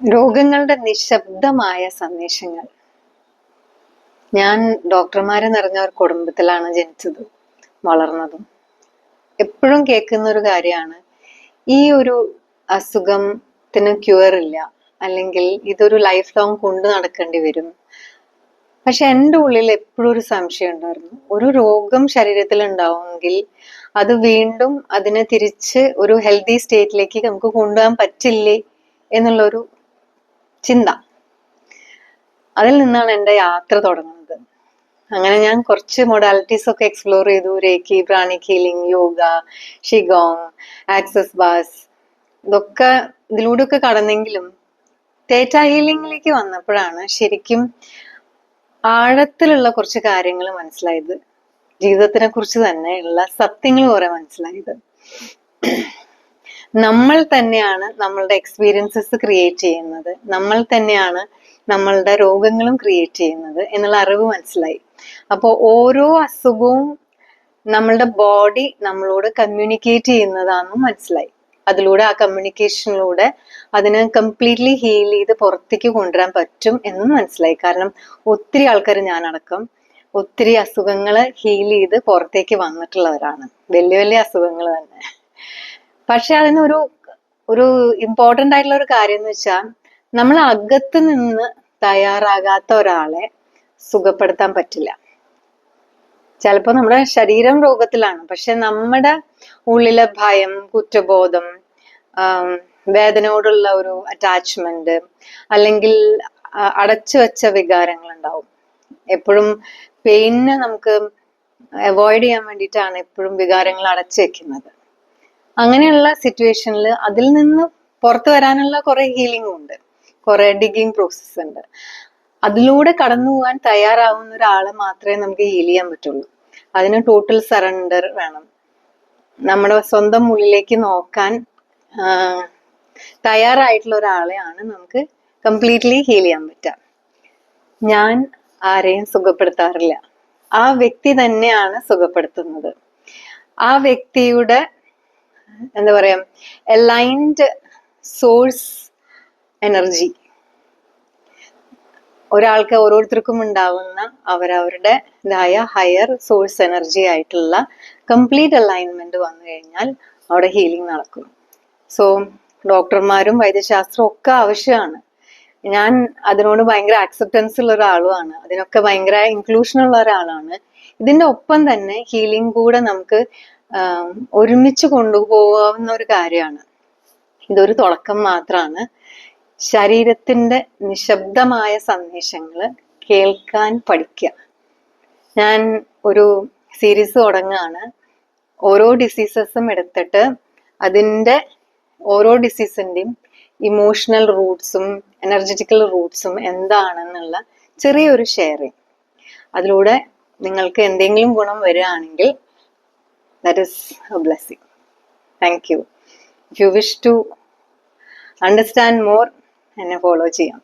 രോഗങ്ങളുടെ നിശബ്ദമായ സന്ദേശങ്ങൾ. ഞാൻ ഡോക്ടർമാരെ നിറഞ്ഞ ഒരു കുടുംബത്തിലാണ് ജനിച്ചത് വളർന്നതും. എപ്പോഴും കേൾക്കുന്ന ഒരു കാര്യമാണ് ഈ ഒരു അസുഖത്തിന് ക്യൂർ ഇല്ല അല്ലെങ്കിൽ ഇതൊരു ലൈഫ് ലോങ് കൊണ്ടു നടക്കേണ്ടി വരും. പക്ഷെ എന്റെ ഉള്ളിൽ എപ്പോഴും ഒരു സംശയം ഉണ്ടായിരുന്നു. ഒരു രോഗം ശരീരത്തിൽ ഉണ്ടാവുമെങ്കിൽ അത് വീണ്ടും അതിനെ തിരിച്ച് ഒരു ഹെൽത്തി സ്റ്റേറ്റിലേക്ക് നമുക്ക് കൊണ്ടുപോകാൻ പറ്റില്ലേ എന്നുള്ളൊരു ചിന്ത. അതിൽ നിന്നാണ് എന്റെ യാത്ര തുടങ്ങുന്നത്. അങ്ങനെ ഞാൻ കുറച്ച് മൊഡാലിറ്റീസ് ഒക്കെ എക്സ്പ്ലോർ ചെയ്തു. രേക്കി പ്രാണിക് ഹീലിംഗ് യോഗ ഷിഗോങ് ആക്സസ് ബാസ് ഇതൊക്കെ ഇതിലൂടെയൊക്കെ കടന്നെങ്കിലും തേറ്റ ഹീലിംഗിലേക്ക് വന്നപ്പോഴാണ് ശരിക്കും ആഴത്തിലുള്ള കുറച്ച് കാര്യങ്ങൾ മനസ്സിലായത്. ജീവിതത്തിനെ കുറിച്ച് തന്നെയുള്ള സത്യങ്ങൾ കുറെ മനസ്സിലായത്. നമ്മൾ തന്നെയാണ് നമ്മളുടെ എക്സ്പീരിയൻസസ് ക്രിയേറ്റ് ചെയ്യുന്നത്. നമ്മൾ തന്നെയാണ് നമ്മളുടെ രോഗങ്ങളും ക്രിയേറ്റ് ചെയ്യുന്നത് എന്നുള്ള അറിവ് മനസ്സിലായി. അപ്പോൾ ഓരോ അസുഖവും നമ്മളുടെ ബോഡി നമ്മളോട് കമ്മ്യൂണിക്കേറ്റ് ചെയ്യുന്നതാണെന്നും മനസ്സിലായി. അതിലൂടെ ആ കമ്മ്യൂണിക്കേഷനിലൂടെ അതിനെ കംപ്ലീറ്റ്ലി ഹീൽ ചെയ്ത് പുറത്തേക്ക് കൊണ്ടുവരാൻ പറ്റും എന്നും മനസ്സിലായി. കാരണം ഒത്തിരി ആൾക്കാർ ഞാനടക്കം ഒത്തിരി അസുഖങ്ങൾ ഹീൽ ചെയ്ത് പുറത്തേക്ക് വന്നിട്ടുള്ളവരാണ്. വലിയ വലിയ അസുഖങ്ങൾ തന്നെ. പക്ഷെ അതിനൊരു ഒരു ഇമ്പോർട്ടന്റ് ആയിട്ടുള്ള ഒരു കാര്യം എന്ന് വെച്ചാൽ നമ്മൾ അകത്ത് നിന്ന് തയ്യാറാകാത്ത ഒരാളെ സുഖപ്പെടുത്താൻ പറ്റില്ല. ചിലപ്പോൾ നമ്മുടെ ശരീരം രോഗത്തിലാണ്. പക്ഷെ നമ്മുടെ ഉള്ളിലെ ഭയം കുറ്റബോധം വേദനയോടുള്ള ഒരു അറ്റാച്ച്മെന്റ് അല്ലെങ്കിൽ അടച്ചു വെച്ച വികാരങ്ങൾ ഉണ്ടാവും. എപ്പോഴും പെയിനെ നമുക്ക് അവോയ്ഡ് ചെയ്യാൻ വേണ്ടിയിട്ടാണ് എപ്പോഴും വികാരങ്ങൾ അടച്ചു വെക്കുന്നത്. അങ്ങനെയുള്ള സിറ്റുവേഷനിൽ അതിൽ നിന്ന് പുറത്തു വരാനുള്ള കുറെ ഹീലിംഗ് ഉണ്ട്. കുറെ ഡിഗിങ് പ്രോസസ് ഉണ്ട്. അതിലൂടെ കടന്നു പോകാൻ തയ്യാറാവുന്ന ഒരാളെ മാത്രമേ നമുക്ക് ഹീൽ ചെയ്യാൻ പറ്റുള്ളൂ. അതിന് ടോട്ടൽ സറണ്ടർ വേണം. നമ്മുടെ സ്വന്തം ഉള്ളിലേക്ക് നോക്കാൻ തയ്യാറായിട്ടുള്ള ഒരാളെയാണ് നമുക്ക് കംപ്ലീറ്റ്ലി ഹീൽ ചെയ്യാൻ പറ്റുക. ഞാൻ ആരെയും സുഖപ്പെടുത്താറില്ല. ആ വ്യക്തി തന്നെയാണ് സുഖപ്പെടുത്തുന്നത്. ആ വ്യക്തിയുടെ എന്താ പറയാ അലൈൻഡ് സോഴ്സ് എനർജി ഒരാൾക്ക് ഓരോരുത്തർക്കും ഉണ്ടാവുന്ന അവരവരുടെ ഇതായ ഹയർ സോഴ്സ് എനർജി ആയിട്ടുള്ള കംപ്ലീറ്റ് അലൈൻമെന്റ് വന്നു കഴിഞ്ഞാൽ അവിടെ ഹീലിംഗ് നടക്കും. സോ ഡോക്ടർമാരും വൈദ്യശാസ്ത്രവും ഒക്കെ ആവശ്യമാണ്. ഞാൻ അതിനോട് ഭയങ്കര ആക്സെപ്റ്റൻസ് ഉള്ള ഒരാളുമാണ്. അതിനൊക്കെ ഭയങ്കര ഇൻക്ലൂഷൻ ഉള്ള ഒരാളാണ്. ഇതിന്റെ ഒപ്പം തന്നെ ഹീലിംഗ് കൂടെ നമുക്ക് ഒരുമിച്ച് കൊണ്ടുപോകാവുന്ന ഒരു കാര്യമാണ്. ഇതൊരു തുടക്കം മാത്രമാണ് ശരീരത്തിന്റെ നിശബ്ദമായ സന്ദേശങ്ങൾ കേൾക്കാൻ പഠിക്കുക ഞാൻ ഒരു സീരീസ് തുടങ്ങാണ്. ഓരോ ഡിസീസസും എടുത്തിട്ട് അതിന്റെ ഓരോ ഡിസീസിന്റെയും ഇമോഷണൽ റൂട്ട്സും എനർജറ്റിക്കൽ റൂട്ട്സും എന്താണെന്നുള്ള ചെറിയൊരു ഷെയറിങ് അതിലൂടെ നിങ്ങൾക്ക് എന്തെങ്കിലും ഗുണം വരികയാണെങ്കിൽ that is a blessing thank you if you wish to understand more എന്നെ ഫോളോ ചെയ്യാം